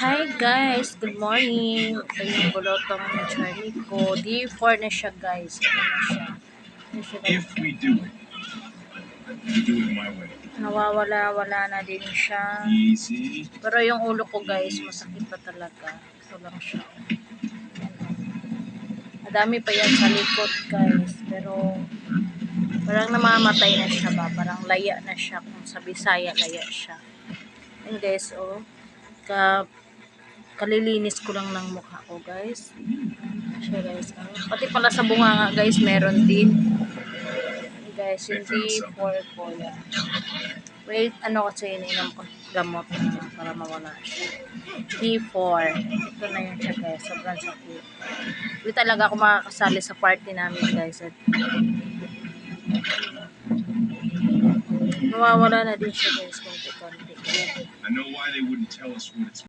Hi guys, good morning. Ito yung bulotong Charlie ko. D4 na siya guys. Ito na siya. Ito siya guys. If we do it, we do it my way. Nawawala, wala na din siya. Easy. Pero yung ulo ko guys, masakit pa talaga. Ito lang siya. Madami pa yan sa likod guys. Pero parang namamatay na siya ba? Parang laya na siya. Kung sa Bisaya, laya siya. And guys, oh. Ka kalilinis ko lang ng mukha ko guys. Siya guys. ah. Pati pala sa bunga nga guys, meron din. Guys, hindi for yan. Wait, ano kasi ininom ko gamot para mawala siya. D4. Ito na yun siya guys. Sobrang sakit. Hindi talaga ako makakasali sa party namin guys. At nawawala na din siya guys. Konti-konti. I know why they wouldn't tell us what it's